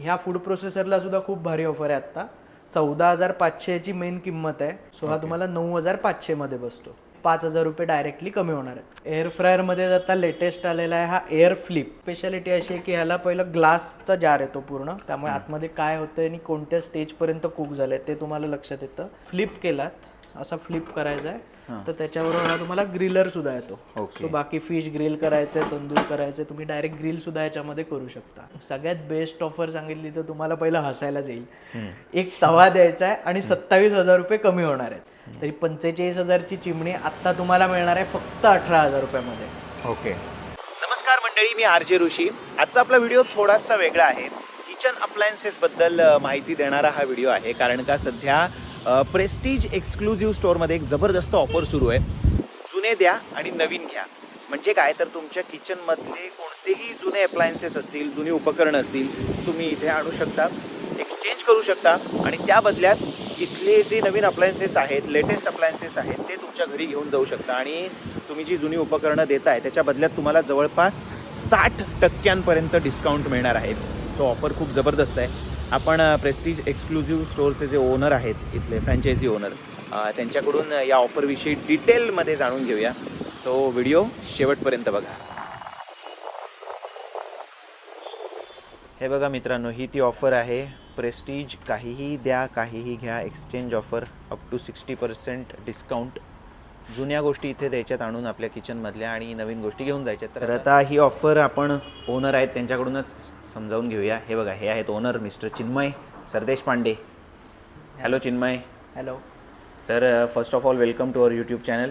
ह्या फूड प्रोसेसरला सुद्धा खूप भारी ऑफर आहे आता चौदा हजार पाचशेची मेन किंमत आहे. सो हा तुम्हाला नऊ हजार पाचशे मध्ये बसतो. पाच हजार रुपये डायरेक्टली कमी होणार आहेत. एअर फ्रायरमध्ये आता लेटेस्ट आलेला आहे हा एअर फ्लिप स्पेशालिटी अशी आहे की ह्याला पहिलं ग्लासचा जार येतो पूर्ण. त्यामुळे आतमध्ये काय होतं आणि कोणत्या स्टेजपर्यंत कुक झालंय ते तुम्हाला लक्षात येतं. फ्लिप केलात. असा फ्लिप करायचा आहे. तर त्याच्याबरोबर हा तुम्हाला ग्रिलर सुद्धा येतो. सो बाकी फिश ग्रिल करायचंय तंदूर करायचंय तुम्ही डायरेक्ट ग्रिल सुद्धा याच्यामध्ये करू शकता. सगळ्यात बेस्ट ऑफर सांगितली तर तुम्हाला पहिलं हसायला जाईल. एक तवा द्यायचा आहे आणि सत्तावीस हजार रुपये कमी होणार आहेत. तरी पंचेचाळीस हजारची चिमणी आता तुम्हाला मिळणार आहे फक्त अठरा हजार रुपयामध्ये. ओके. नमस्कार मंडळी मी आर जे ऋषी. आजचा आपला व्हिडिओ थोडासा वेगळा आहे. किचन अप्लायन्सेसबद्दल अ, माहिती देणारा हा व्हिडिओ आहे. कारण का सध्या प्रेस्टीज एक्सक्लुझिव्ह स्टोअरमध्ये एक जबरदस्त ऑफर सुरू आहे. जुने द्या आणि नवीन घ्या. म्हणजे काय? तर तुमच्या किचनमधले कोणतेही जुने अप्लायन्सेस असतील जुनी उपकरणं असतील तुम्ही इथे आणू शकता एक्सचेंज करू शकता आणि त्या बदल्यात इथले जे नवीन अप्लायन्सेस आहेत लेटेस्ट अप्लायन्सेस आहेत ते तुमच्या घरी घेऊन जाऊ शकता. आणि तुम्ही जी जुनी उपकरणं देताय त्याच्या बदल्यात तुम्हाला जवळपास साठ टक्क्यांपर्यंत डिस्काउंट मिळणार आहे. सो ऑफर खूप जबरदस्त आहे. आपण प्रेस्टीज एक्सक्लुझिव्ह स्टोअरचे जे ओनर आहेत इथले फ्रँचायझी ओनर त्यांच्याकडून या ऑफरविषयी डिटेलमध्ये जाणून घेऊया. सो व्हिडिओ शेवटपर्यंत बघा. हे बघा मित्रांनो ही ती ऑफर आहे. प्रेस्टीज काहीही द्या काहीही घ्या exchange offer up to sixty percent discount जुन्या गोष्टी इथे द्यायच्यात आणून आपल्या किचनमधल्या आणि नवीन गोष्टी घेऊन जायच्यात. तर आता ही ऑफर आपण ओनर आहेत त्यांच्याकडूनच समजावून घेऊया. हे बघा हे आहेत owner mister Chinmay Sardeshpande. Hello Chinmay. Hello तर first of all welcome to our YouTube channel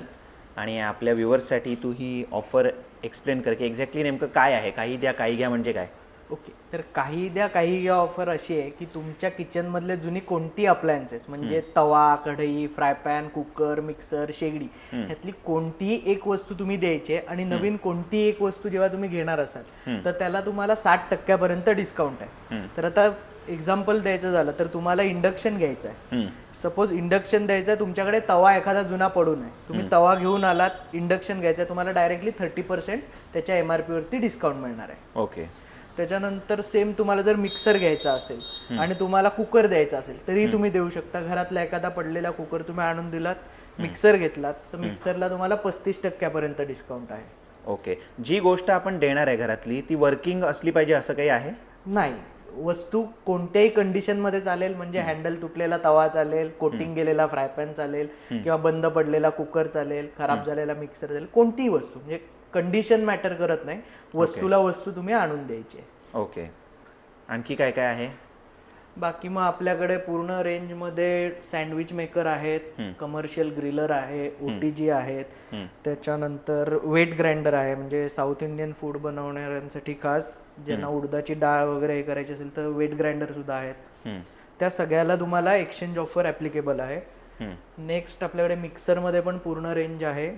आणि आपल्या व्ह्युअर्ससाठी तू ही ऑफर एक्सप्लेन कर की एक्झॅक्टली नेमकं काय आहे काही द्या काही घ्या म्हणजे काय? ओके. तर काही द्या काही घ्या ऑफर अशी आहे की तुमच्या किचनमधले जुनी कोणती अप्लायन्सेस म्हणजे तवा कढई फ्राय पॅन कुकर मिक्सर शेगडी. ह्यातली कोणतीही एक वस्तू तुम्ही द्यायची आहे आणि नवीन कोणतीही एक वस्तू जेव्हा तुम्ही घेणार असाल तर त्याला तुम्हाला साठ टक्क्यापर्यंत डिस्काउंट आहे. तर आता एक्झाम्पल द्यायचं झालं तर तुम्हाला इंडक्शन घ्यायचं आहे. सपोज इंडक्शन द्यायचं आहे तुमच्याकडे तवा एखादा जुना पडून आहे. तुम्ही तवा घेऊन आलात इंडक्शन घ्यायचं आहे तुम्हाला डायरेक्टली थर्टी पर्सेंट त्याच्या एम आर वरती डिस्काउंट मिळणार आहे. ओके त्याच्यानंतर सेम तुम्हाला जर मिक्सर घ्यायचा असेल आणि तुम्हाला कुकर द्यायचा असेल तरी तुम्ही देऊ शकता. घरातला एखादा पडलेला कुकर तुम्ही आणून दिलात मिक्सर घेतलात तर मिक्सरला तुम्हाला पस्तीस टक्क्यापर्यंत डिस्काउंट आहे. ओके. जी गोष्ट आपण देणार आहे घरातली ती वर्किंग असली पाहिजे असं काही आहे? नाही. वस्तू कोणत्याही कंडिशनमध्ये चालेल म्हणजे हँडल तुटलेला तवा चालेल कोटिंग गेलेला फ्राय पॅन चालेल किंवा बंद पडलेला कुकर चालेल खराब झालेला मिक्सर चालेल कोणतीही वस्तू. म्हणजे कंडिशन मॅटर करत नाही. वस्तूला वस्तू तुम्ही आणून द्यायची. ओके आणखी काय काय आहे? बाकी मग आपल्याकडे पूर्ण रेंजमध्ये सँडविच मेकर आहेत कमर्शियल ग्रिलर आहे ओटीजी आहेत. त्याच्यानंतर वेट ग्राइंडर आहे म्हणजे साऊथ इंडियन फूड बनवणाऱ्यांसाठी खास ज्यांना उडदाची डाळ वगैरे हे करायची असेल तर वेट ग्राइंडर सुद्धा आहेत. त्या सगळ्याला तुम्हाला एक्सचेंज ऑफर ऍप्लिकेबल आहे. नेक्स्ट आपल्याकडे मिक्सरमध्ये पण पूर्ण रेंज आहे.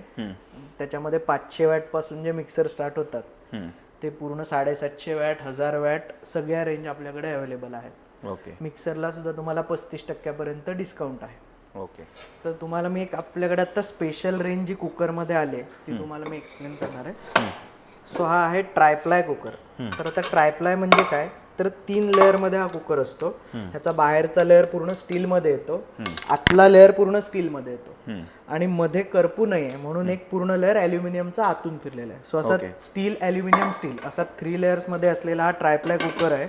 त्याच्यामध्ये पाचशे वॅटपासून जे मिक्सर स्टार्ट होतात ते पूर्ण साडेसातशे वॅट हजार वॅट सगळ्या रेंज आपल्याकडे अवेलेबल आहेत. ओके मिक्सरला सुद्धा तुम्हाला पस्तीस टक्क्यापर्यंत डिस्काउंट आहे. ओके तर तुम्हाला मी एक आपल्याकडे आता स्पेशल रेंज जी कुकरमध्ये आले ती तुम्हाला मी एक्सप्लेन करणार आहे. सो हा आहे ट्रायप्लाय कुकर तर आता ट्रायप्लाय म्हणजे काय? तर तीन लेअरमध्ये हा कुकर असतो. ह्याचा बाहेरचा लेअर पूर्ण स्टील मध्ये येतो. आतला लेअर पूर्ण स्टील मध्ये येतो. आणि मध्ये करपू नये म्हणून एक पूर्ण लेअर अल्युमिनियमचा आतून फिरलेला आहे. सो असा स्टील अल्युमिनियम स्टील असा थ्री लेअर्समध्ये असलेला हा ट्रायप्लाय कुकर आहे.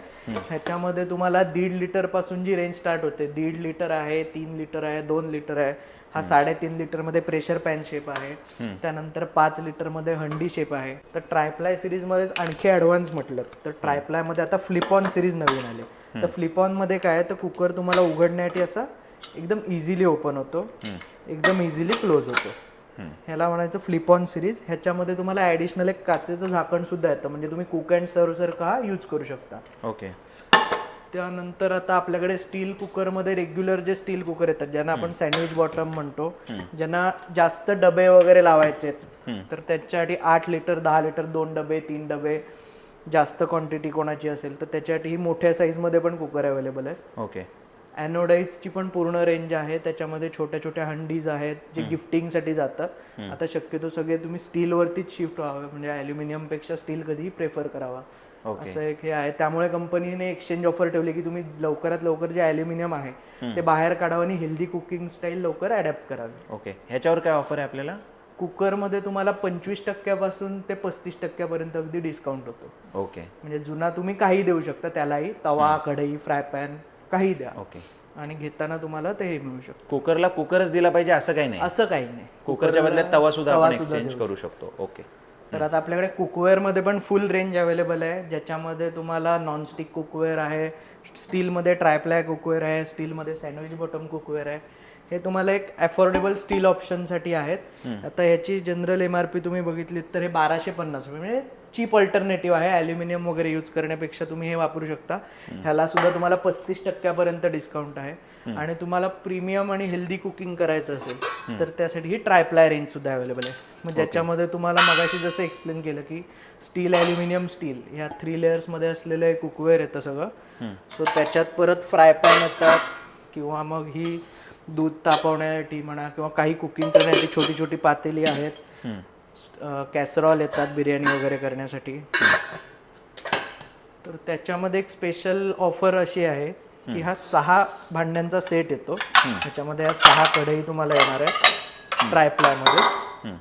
ह्याच्यामध्ये तुम्हाला दीड लिटरपासून जी रेंज स्टार्ट होते दीड लिटर आहे तीन लिटर आहे दोन लिटर आहे हा साडेतीन लिटरमध्ये प्रेशर पॅन शेप आहे. त्यानंतर पाच लिटरमध्ये हंडी शेप आहे. तर ट्रायप्लाय सिरीजमध्ये आणखी ऍडव्हान्स म्हटलं तर ट्रायप्लायमध्ये आता फ्लिप ऑन सिरीज नवीन आले. तर फ्लिप ऑनमध्ये काय तर कुकर तुम्हाला उघडण्यासाठी असा एकदम इझिली ओपन होतो. एकदम इझिली क्लोज होतो. ह्याला म्हणायचं फ्लिप ऑन सिरीज ह्याच्यामध्ये तुम्हाला ऍडिशनल एक काचेचं झाकण सुद्धा येतं. म्हणजे तुम्ही कुक अँड सर्व सारखं हा यूज करू शकता. ओके त्यानंतर आता आपल्याकडे स्टील कुकरमध्ये रेग्युलर जे स्टील कुकर येतात ज्यांना आपण सँडविच बॉटम म्हणतो ज्यांना जास्त डबे वगैरे लावायचे आहेत तर त्याच्यासाठी आठ लिटर दहा लिटर दोन डबे तीन डबे जास्त क्वांटिटी कोणाची असेल तर त्याच्यासाठी ही मोठ्या साईजमध्ये पण कुकर अवेलेबल आहेत. ओके ॲनोडाईजची पण पूर्ण रेंज आहे त्याच्यामध्ये छोट्या छोट्या हंडीज आहेत जे गिफ्टिंगसाठी जातात. आता शक्यतो सगळे तुम्ही स्टीलवरतीच शिफ्ट व्हावे म्हणजे ॲल्युमिनियमपेक्षा स्टील कधीही प्रेफर करावा. असं एक हे आहे. त्यामुळे कंपनीने एक्सचेंज ऑफर ठेवली की तुम्ही लवकरात लवकर जे ॲल्युमिनियम आहे ते बाहेर काढावं आणि हेल्दी कुकिंग स्टाईल लवकर अडॅप्ट करावी. ओके ह्याच्यावर काय ऑफर आहे आपल्याला? कुकरमध्ये तुम्हाला पंचवीस टक्क्यापासून ते पस्तीस टक्क्यापर्यंत अगदी डिस्काउंट होतो. ओके म्हणजे जुना तुम्ही काही देऊ शकता त्यालाही तवा कढई फ्राय पॅन काही द्या. ओके आणि घेताना तुम्हाला ते मिळू शकतं. कुकरला कुकरच दिला पाहिजे असं काही नाही. असं काही नाही. कुकरच्या बदल्यात तवा सुद्धा आपण एक्सचेंज करू शकतो. ओके तर आता आपल्याकडे कुकवेअरमध्ये पण फुल रेंज अवेलेबल आहे. ज्याच्यामध्ये तुम्हाला नॉनस्टिक कुकवेअर आहे स्टीलमध्ये ट्रायप्लाय कुकवेअर आहे स्टीलमध्ये सँडविच बॉटम कुकवेअर आहे. हे तुम्हाला एक अफोर्डेबल स्टील ऑप्शनसाठी आहेत. आता ह्याची जनरल एम आर पी तुम्ही बघितलीत तर हे बाराशे पन्नास रुपये. म्हणजे चीप अल्टरनेटिव्ह आहे ॲल्युमिनियम वगैरे यूज करण्यापेक्षा तुम्ही हे वापरू शकता. ह्याला सुद्धा तुम्हाला पस्तीस टक्क्यापर्यंत डिस्काउंट आहे. आणि तुम्हाला प्रीमियम आणि हेल्दी कुकिंग करायचं असेल तर त्यासाठी ही ट्रायप्लाय रेंज सुद्धा अवेलेबल आहे. मग ज्याच्यामध्ये तुम्हाला मगाशी जसं एक्सप्लेन केलं की स्टील ॲल्युमिनियम स्टील ह्या थ्री लेअर्समध्ये असलेलं एक कुकवेअर येतं सगळं. सो त्याच्यात परत फ्राय पॅन येतात किंवा मग ही दूध तापवण्यासाठी म्हणा किंवा काही कुकिंग करण्यासाठी छोटी छोटी पातेली आहेत. कॅसरॉल येतात बिर्याणी वगैरे करण्यासाठी. तर त्याच्यामध्ये एक स्पेशल ऑफर अशी आहे की हा सहा भांड्यांचा सेट येतो. त्याच्यामध्ये या सहा कढई तुम्हाला येणार आहे ट्रायप्लायमध्ये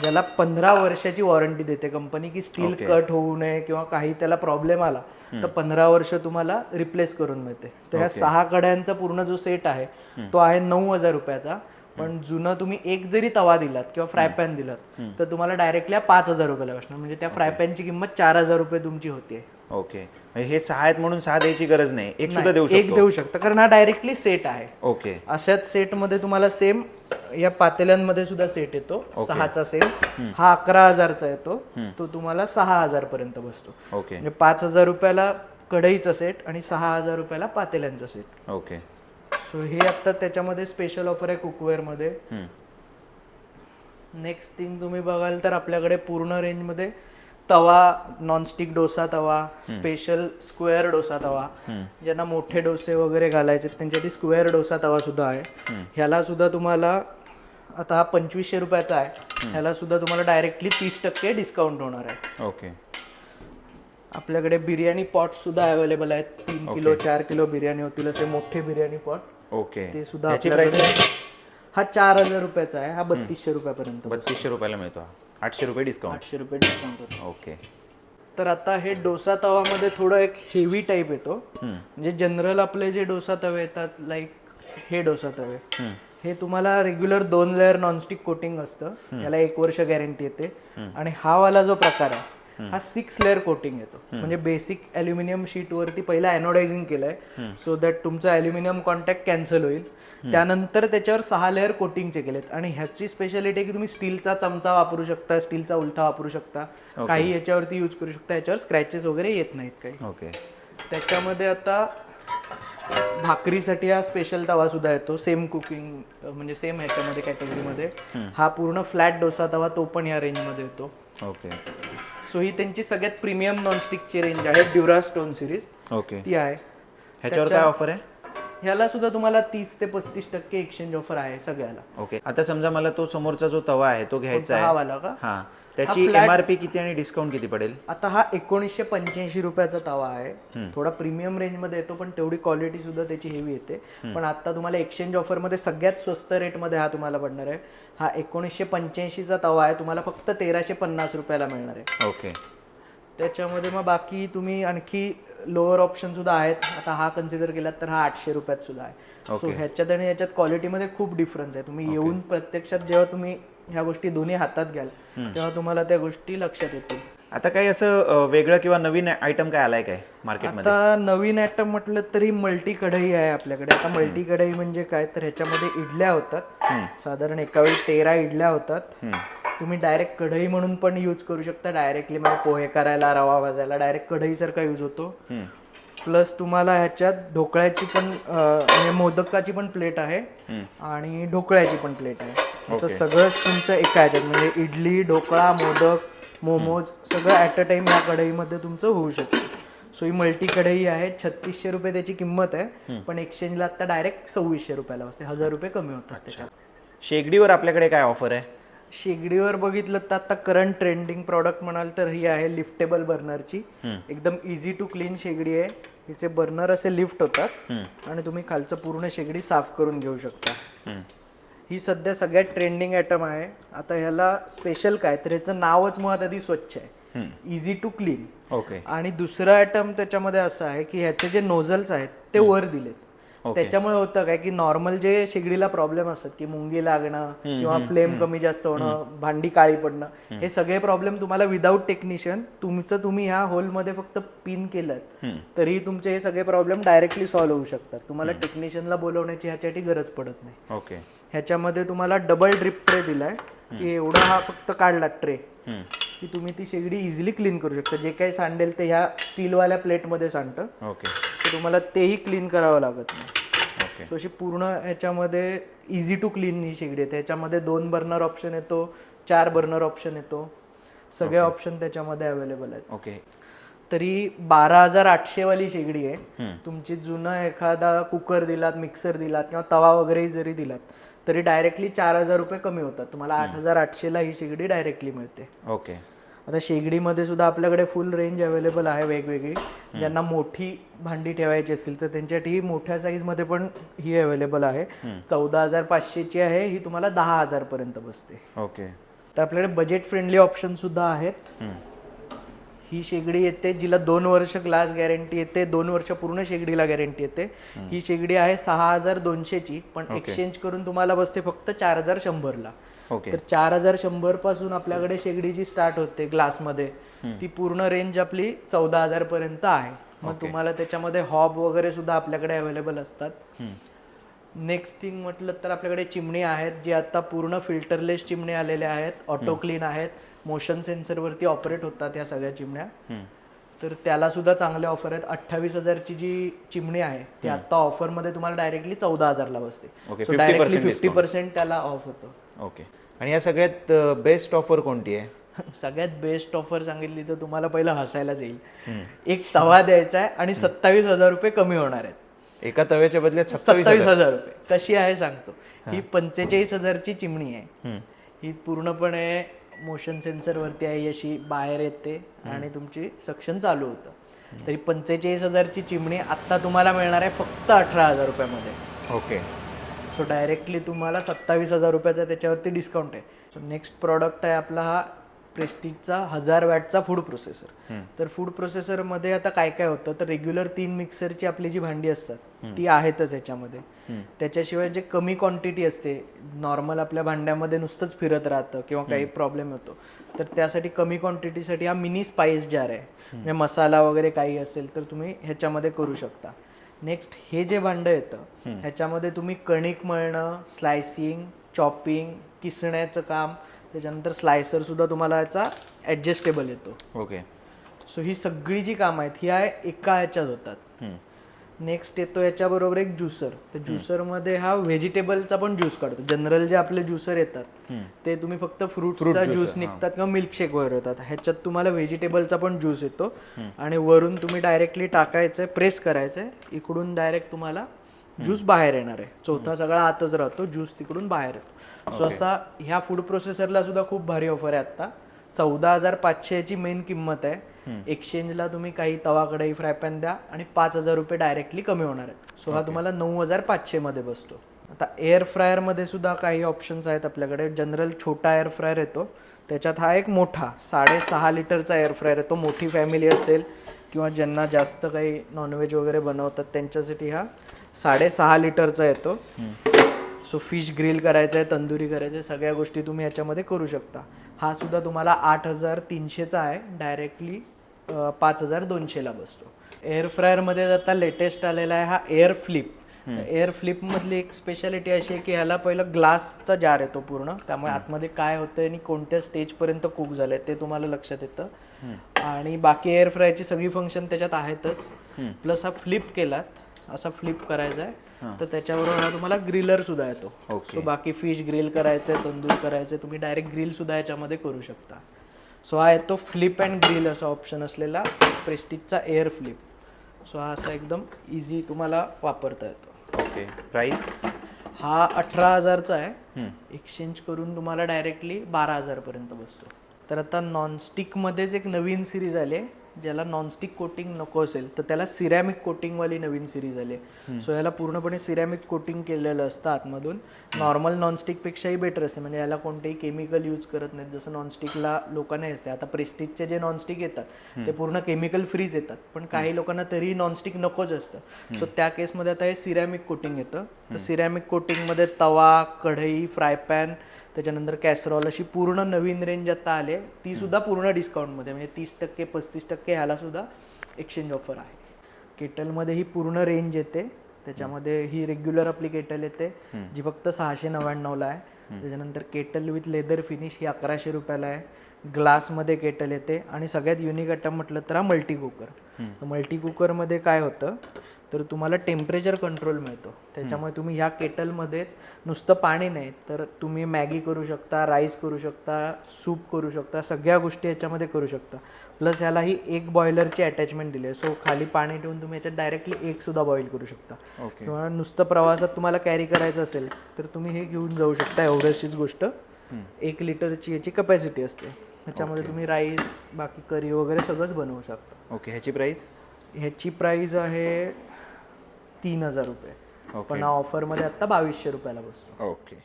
ज्याला पंधरा वर्षाची वॉरंटी देते कंपनी की स्टील कट होऊ नये किंवा काही त्याला प्रॉब्लेम आला तर पंधरा वर्ष तुम्हाला रिप्लेस करून मिळते. तर ह्या सहा कड्यांचा पूर्ण जो सेट आहे तो आहे नऊ हजार रुपयाचा. पण जुनं तुम्ही एक जरी तवा दिलात किंवा फ्राय पॅन दिलात तर तुम्हाला डायरेक्टली पाच हजार रुपयाला बसणार. म्हणजे त्या फ्राय पॅनची किंमत चार हजार रुपये तुमची होते. ओके. म्हणजे हे सहा आहेत म्हणून सहा द्यायची गरज नाही. एक सुद्धा देऊ एक देऊ शकता. कारण हा डायरेक्टली सेट आहे. ओके. अशाच सेटमध्ये तुम्हाला सेम या पातेल्यांमध्ये सुद्धा सेट येतो. सहाचा सेम. हा अकरा हजारचा येतो. तो तुम्हाला सहा हजार पर्यंत बसतो. ओके. म्हणजे पाच हजार रुपयाला कढईचा सेट आणि सहा हजार रुपयाला पातेल्यांचा सेट. ओके. सो हे आता त्याच्यामध्ये स्पेशल ऑफर आहे कुकवेअरमध्ये नेक्स्ट थिंग तुम्ही बघाल तर आपल्याकडे पूर्ण रेंजमध्ये तवा नॉनस्टिक डोसा तवा स्पेशल स्क्वेअर डोसा तवा ज्यांना मोठे डोसे वगैरे घालायचे त्यांच्यासाठी स्क्वेअर डोसा तवा सुद्धा आहे. ह्याला सुद्धा तुम्हाला आता हा पंचवीसशे रुपयाचा आहे. ह्याला सुद्धा तुम्हाला डायरेक्टली तीस टक्के डिस्काउंट होणार आहे. ओके. आपल्याकडे बिर्याणी पॉट सुद्धा अवेलेबल आहेत. तीन किलो चार किलो बिर्याणी होतील असे मोठे बिर्याणी पॉट ओके. ते सुद्धा आपल्याकडे- हा चार हजार रुपयाचा आहे. हा बत्तीसशे रुपयापर्यंत बत्तीसशे रुपयाला मिळतो. हा. आठशे रुपये डिस्काउंट आठशे रुपये डिस्काउंट होतो. ओके. तर आता हे डोसा तवामध्ये थोडं एक हेवी टाईप येतो. म्हणजे जनरल आपले जे डोसा तवे येतात लाईक हे डोसा तवे. हे तुम्हाला रेग्युलर दोन लेअर नॉनस्टिक कोटिंग असतं. याला एक वर्ष गॅरंटी येते. आणि हा वाला जो प्रकार आहे हा सिक्स लेअर कोटिंग येतो. म्हणजे बेसिक अल्युमिनियम शीट वरती पहिला एनोडायझिंग केलंय. सो दॅट तुमचा अल्युमिनियम कॉन्टॅक्ट कॅन्सल होईल. त्यानंतर त्याच्यावर सहा लेअर कोटिंगचे केलेत. आणि ह्याची स्पेशालिटी आहे की तुम्ही स्टीलचा चमचा वापरू शकता स्टीलचा उलथा वापरू शकता. काही याच्यावरती यूज करू शकता. याच्यावर स्क्रॅचेस वगैरे येत नाहीत काही. ओके त्याच्यामध्ये आता भाकरीसाठी हा स्पेशल तवा सुद्धा येतो. सेम कुकिंग म्हणजे सेम ह्याच्यामध्ये कॅटेगरीमध्ये हा पूर्ण फ्लॅट डोसा तवा तो पण या रेंजमध्ये येतो. ओके सो ही त्यांची सगळ्यात प्रीमियम नॉनस्टिकची रेंज आहे ड्युरा स्टोन सिरीज ओके ती आहे. ह्याच्यावर काय ऑफर आहे? ह्याला सुद्धा तुम्हाला तीस ते पस्तीस टक्के एक्सचेंज ऑफर आहे सगळ्याला. ओके आता समजा मला तो समोरचा जो तवा आहे तो घ्यायचा आहे. वाला का? हा. त्याची flat- एम आर पी किती आणि डिस्काउंट किती पडेल? आता हा एकोणीसशे पंच्याऐंशी रुपयाचा तवा आहे. थोडा प्रीमियम रेंजमध्ये येतो पण तेवढी क्वालिटी सुद्धा त्याची हेवी येते. पण आता तुम्हाला एक्सचेंज ऑफरमध्ये सगळ्यात स्वस्त रेटमध्ये हा तुम्हाला पडणार आहे. हा एकोणीसशे पंच्याऐंशीचा तवा आहे. तुम्हाला फक्त तेराशे पन्नास रुपयाला मिळणार आहे. ओके त्याच्यामध्ये मग बाकी तुम्ही आणखी लोअर ऑप्शन सुद्धा आहेत. आता हा कन्सिडर केलात तर हा आठशे रुपयात सुद्धा आहे. सो ह्याच्यात आणि ह्याच्यात क्वालिटीमध्ये खूप डिफरन्स आहे. तुम्ही येऊन प्रत्यक्षात जेव्हा तुम्ही ह्या गोष्टी दोन्ही हातात घ्याल तेव्हा तुम्हाला त्या गोष्टी लक्षात येतील. आता काही असं वेगळं किंवा नवीन आयटम काय आलाय काय मार्केटमध्ये आता नवीन आयटम म्हटलं तरी मल्टी कढई आहे आपल्याकडे. आता मल्टी कढई म्हणजे काय? तर ह्याच्यामध्ये इडल्या होतात. साधारण एका वेळी तेरा इडल्या होतात. तुम्ही डायरेक्ट कढई म्हणून पण यूज करू शकता. डायरेक्टली म्हणजे पोहे करायला रवा भाजायला डायरेक्ट कढईसारखा यूज होतो. प्लस तुम्हाला ह्याच्यात ढोकळ्याची पण म्हणजे मोदकाची पण प्लेट आहे. आणि ढोकळ्याची पण प्लेट आहे. असं सगळंच तुमचं एका ह्याच्यात म्हणजे इडली ढोकळा मोदक मोमोज सगळं ॲट अ टाइम या कढईमध्ये तुमचं होऊ शकतं. सो ही मल्टी कढई आहे छत्तीसशे रुपये त्याची किंमत आहे पण एक्सचेंजला आता डायरेक्ट सव्वीसशे रुपयाला बसते. हजार रुपये कमी होतात त्याच्यात. शेगडीवर आपल्याकडे काय ऑफर आहे? शेगडीवर बघितलं तर आता करंट ट्रेंडिंग प्रॉडक्ट म्हणाल तर ही आहे लिफ्टेबल बर्नरची एकदम इझी टू क्लीन शेगडी आहे. हिचे बर्नर असे लिफ्ट होतात. आणि तुम्ही खालचं पूर्ण शेगडी साफ करून घेऊ शकता. ही सध्या सगळ्यात ट्रेंडिंग आयटम आहे. आता ह्याला स्पेशल काय? तर ह्याचं नावच मुळात आधी स्वच्छ आहे. इझी टू क्लीन ओके आणि दुसरं आयटम त्याच्यामध्ये असं आहे की ह्याचे जे नोझल्स आहेत ते वर दिलेत. त्याच्यामुळे होतं काय की नॉर्मल जे शेगडीला प्रॉब्लेम असतात की मुंगी लागणं किंवा फ्लेम कमी जास्त होणं भांडी काळी पडणं हे सगळे प्रॉब्लेम तुम्हाला विदाऊट टेक्निशियन तुमचं तुम्ही ह्या होलमध्ये फक्त पिन केलं तरी तुमचे हे सगळे प्रॉब्लेम डायरेक्टली सॉल्व्ह होऊ शकतात. तुम्हाला टेक्निशियनला बोलवण्याची ह्याच्यासाठी गरज पडत नाही. ओके ह्याच्यामध्ये तुम्हाला डबल ड्रिप ट्रे दिलाय. की एवढा हा फक्त काढला ट्रे की तुम्ही ती शेगडी इझिली क्लीन करू शकता. जे काही सांडेल ते ह्या स्टीलवाल्या प्लेटमध्ये सांडतं. ओके तर तुम्हाला तेही क्लीन करावं लागत नाही. ओके सो अशी पूर्ण ह्याच्यामध्ये इझी टू क्लीन ही शेगडी आहे. त्याच्यामध्ये दोन बर्नर ऑप्शन येतो चार बर्नर ऑप्शन येतो. सगळे ऑप्शन त्याच्यामध्ये अवेलेबल आहेत. ओके तरी बारा हजार आठशे वाली शेगडी आहे. तुमची जुनं एखादा कुकर दिलात मिक्सर दिलात किंवा तवा वगैरे जरी दिलात तरी डायरेक्टली चार हजार रुपये कमी होतात. तुम्हाला आठ हजार आठशेला ही शेगडी डायरेक्टली मिळते. ओके. आता शेगडीमध्ये सुद्धा आपल्याकडे फुल रेंज अवेलेबल आहे वेगवेगळी. ज्यांना मोठी भांडी ठेवायची असेल तर त्यांच्यासाठी मोठ्या साईजमध्ये पण ही अवेलेबल आहे. चौदा हजार पाचशेची आहे ही तुम्हाला दहा हजारपर्यंत बसते. ओके. तर आपल्याकडे बजेट फ्रेंडली ऑप्शन सुद्धा आहेत. ही शेगडी येते जिला दोन वर्ष ग्लास गॅरंटी येते दोन वर्ष पूर्ण शेगडीला गॅरंटी येते. ही शेगडी आहे सहा हजार दोनशेची पण एक्सचेंज करून तुम्हाला बसते फक्त चार हजार शंभरला तर चार हजार शंभरपासून आपल्याकडे शेगडी जी स्टार्ट होते ग्लासमध्ये ती पूर्ण रेंज आपली चौदा हजार पर्यंत आहे. मग तुम्हाला त्याच्यामध्ये हॉब वगैरे सुद्धा आपल्याकडे अवेलेबल असतात. नेक्स्ट थिंग म्हटलं तर आपल्याकडे चिमणी आहेत जी आता पूर्ण फिल्टरलेस चिमणी आलेल्या आहेत ऑटो क्लीन आहेत. मोशन सेन्सरवरती ऑपरेट होतात या सगळ्या चिमण्या. तर त्याला सुद्धा चांगले ऑफर आहेत. अठ्ठावीस हजारची जी चिमणी आहे ती आता ऑफरमध्ये तुम्हाला डायरेक्टली चौदा हजारला बसते. Okay, So 50% directly fifty. Percent त्याला ऑफ होतं. ओके आणि या सगळ्यात बेस्ट ऑफर कोणती आहे? सगळ्यात बेस्ट ऑफर सांगितली तर तुम्हाला पहिलं हसायलाच येईल एक तवा द्यायचा आहे आणि सत्तावीस हजार रुपये कमी होणार आहेत. एका तव्याच्या बदल्यात सत्तावीस सत्तावीस हजार रुपये. कशी आहे सांगतो. ही पंचेचाळीस हजारची चिमणी आहे. ही पूर्णपणे मोशन सेन्सर वरती आहे अशी बाहेर येते आणि तुमची सक्शन चालू होतं. तरी पंचेचाळीस हजारची चिमणी आत्ता तुम्हाला मिळणार आहे फक्त अठरा हजार रुपयामध्ये. ओके. सो डायरेक्टली तुम्हाला सत्तावीस हजार रुपयाचा त्याच्यावरती डिस्काउंट आहे. सो नेक्स्ट प्रॉडक्ट आहे आपला हा प्रेस्टिजचा हजार वॅटचा फूड प्रोसेसर तर फूड प्रोसेसरमध्ये आता काय काय होतं? तर रेग्युलर तीन मिक्सरची आपली जी भांडी असतात ती आहेतच ह्याच्यामध्ये त्याच्याशिवाय जे कमी क्वांटिटी असते नॉर्मल आपल्या भांड्यामध्ये नुसतंच फिरत राहतं किंवा काही प्रॉब्लेम होतो तर त्यासाठी कमी क्वांटिटीसाठी हा मिनी स्पाइस जार आहे. म्हणजे मसाला वगैरे काही असेल तर तुम्ही ह्याच्यामध्ये करू शकता. नेक्स्ट हे जे भांडं येतं ह्याच्यामध्ये तुम्ही कणिक मळणं स्लायसिंग चॉपिंग किसण्याचं काम त्याच्यानंतर स्लायसर सुद्धा तुम्हाला याचा ॲडजस्टेबल येतो. ओके सो ही सगळी जी कामं आहेत ही आहे एका ह्याच्यात होतात. नेक्स्ट येतो याच्याबरोबर एक ज्युसर तर ज्युसरमध्ये हा व्हेजिटेबलचा पण ज्यूस काढतो. जनरल जे आपले ज्युसर येतात ते तुम्ही फक्त फ्रुट्सचा ज्यूस निघतात किंवा मिल्कशेक वगैरे होतात ह्याच्यात तुम्हाला व्हेजिटेबलचा पण ज्यूस येतो. आणि वरून तुम्ही डायरेक्टली टाकायचंय प्रेस करायचंय. इकडून डायरेक्ट तुम्हाला ज्यूस बाहेर येणार आहे. चौथा सगळा आतच राहतो. ज्यूस तिकडून बाहेर येतो. सो असा ह्या फूड प्रोसेसरला सुद्धा खूप भारी ऑफर आहे आता चौदा हजार पाचशे याची मेन किंमत आहे. एक्सचेंजला तुम्ही काही तवा कढई फ्राय पॅन द्या आणि पाच हजार रुपये डायरेक्टली कमी होणार आहेत. सो हा तुम्हाला नऊ हजार पाचशे मध्ये बसतो. आता एअर फ्रायरमध्ये सुद्धा काही ऑप्शन्स आहेत आपल्याकडे. जनरल छोटा एअर फ्रायर येतो. त्याच्यात हा एक मोठा साडेसहा लिटरचा एअर फ्रायर येतो मोठी फॅमिली असेल किंवा ज्यांना जास्त काही नॉनव्हेज वगैरे बनवतात त्यांच्यासाठी हा साडेसहा लिटरचा येतो. सो फिश ग्रिल करायचं आहे तंदुरी करायचं आहे सगळ्या गोष्टी तुम्ही ह्याच्यामध्ये करू शकता. हा सुद्धा तुम्हाला आठ हजार तीनशेचा आहे डायरेक्टली पाच हजार दोनशेला बसतो. एअर फ्रायरमध्ये आता लेटेस्ट आलेला आहे हा एअर फ्लिप एअर फ्लिप मधली एक स्पेशालिटी अशी आहे की ह्याला पहिलं ग्लासचा जार येतो पूर्ण. त्यामुळे आतमध्ये काय होतं आणि कोणत्या स्टेजपर्यंत कुक झालंय ते तुम्हाला लक्षात येतं. आणि बाकी एअर फ्रायची सगळी फंक्शन त्याच्यात आहेतच. प्लस हा फ्लिप केलात. असा फ्लिप करायचा आहे तर त्याच्याबरोबर हा तुम्हाला ग्रिलर सुद्धा येतो. सो बाकी फिश ग्रिल करायचंय तंदूर करायचंय तुम्ही डायरेक्ट ग्रिल सुद्धा याच्यामध्ये करू शकता. सो हा येतो फ्लिप अँड ग्रिल असा ऑप्शन असलेला प्रेस्टिजचा एअर फ्लिप. सो हा असा एकदम इझी तुम्हाला वापरता येतो. ओके. प्राईस हा अठरा हजारचा आहे. एक्सचेंज करून तुम्हाला डायरेक्टली बारा हजारपर्यंत बसतो. तर आता नॉनस्टिकमध्येच एक नवीन सिरीज आली आहे. ज्याला नॉनस्टिक कोटिंग नको असेल तर त्याला सिरॅमिक कोटिंगवाली नवीन सिरीज आली आहे. सो याला पूर्णपणे सिरॅमिक कोटिंग केलेलं असतं आतमधून. नॉर्मल नॉनस्टिकपेक्षाही बेटर असते. म्हणजे याला कोणतेही केमिकल यूज करत नाहीत. जसं नॉनस्टिकला लोकांना असते. आता प्रेस्टिजचे जे नॉनस्टिक येतात ते पूर्ण केमिकल फ्रीज येतात. पण काही लोकांना तरी नॉनस्टिक नकोच असतं. सो त्या केसमध्ये आता हे सिरॅमिक कोटिंग येतं. तर सिरॅमिक कोटिंगमध्ये तवा कढई फ्राय पॅन त्याच्यानंतर कॅसरॉल अशी पूर्ण नवीन रेंज आता आली ती सुद्धा पूर्ण डिस्काउंटमध्ये म्हणजे तीस टक्के पस्तीस टक्के ह्याला सुद्धा एक्सचेंज ऑफर आहे. केटलमध्ये ही पूर्ण रेंज येते. त्याच्यामध्ये ही रेग्युलर आपली केटल येते जी फक्त सहाशे नव्याण्णवला आहे. त्याच्यानंतर केटल विथ लेदर फिनिश ही अकराशे रुपयाला आहे. ग्लासमध्ये केटल येते आणि सगळ्यात युनिक आयटम म्हटलं तर हा मल्टी कुकर मल्टी कुकरमध्ये काय होतं? तर तुम्हाला टेम्परेचर कंट्रोल मिळतो. त्याच्यामुळे तुम्ही ह्या केटलमध्येच नुसतं पाणी नाही तर तुम्ही मॅगी करू शकता राईस करू शकता सूप करू शकता सगळ्या गोष्टी याच्यामध्ये करू शकता. प्लस ह्याला ही एक बॉयलरची अटॅचमेंट दिली आहे. सो खाली पाणी ठेवून तुम्ही याच्यात डायरेक्टली एक सुद्धा बॉईल करू शकता. किंवा नुसतं प्रवासात तुम्हाला कॅरी करायचं असेल तर तुम्ही हे घेऊन जाऊ शकता. एवढीशीच गोष्ट एक लिटरची याची कपॅसिटी असते. त्याच्यामध्ये तुम्ही राईस बाकी करी वगैरे सगळंच बनवू शकता. ओके ह्याची प्राईस ह्याची प्राईज आहे तीन हजार रुपये. ओके पण हा ऑफरमध्ये आत्ता बावीसशे रुपयाला बसतो. ओके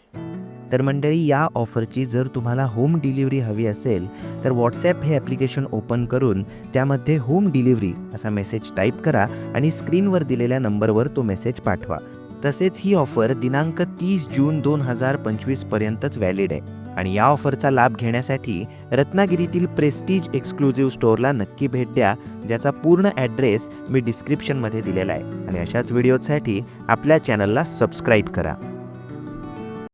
तर मंडळी या ऑफरची जर तुम्हाला होम डिलिव्हरी हवी असेल तर व्हॉट्सॲप हे ॲप्लिकेशन ओपन करून त्यामध्ये होम डिलिव्हरी असा मेसेज टाईप करा आणि स्क्रीनवर दिलेल्या नंबरवर तो मेसेज पाठवा. तसेच ही ऑफर दिनांक तीस जून दोन हजार पंचवीसपर्यंतच व्हॅलिड आहे. आणि या ऑफरचा लाभ घेण्यासाठी रत्नागिरीतील प्रेस्टीज एक्सक्लुझिव्ह स्टोअरला नक्की भेट द्या ज्याचा पूर्ण ॲड्रेस मी डिस्क्रिप्शनमध्ये दिलेला आहे. आणि अशाच व्हिडिओसाठी आपल्या चॅनलला सबस्क्राईब करा.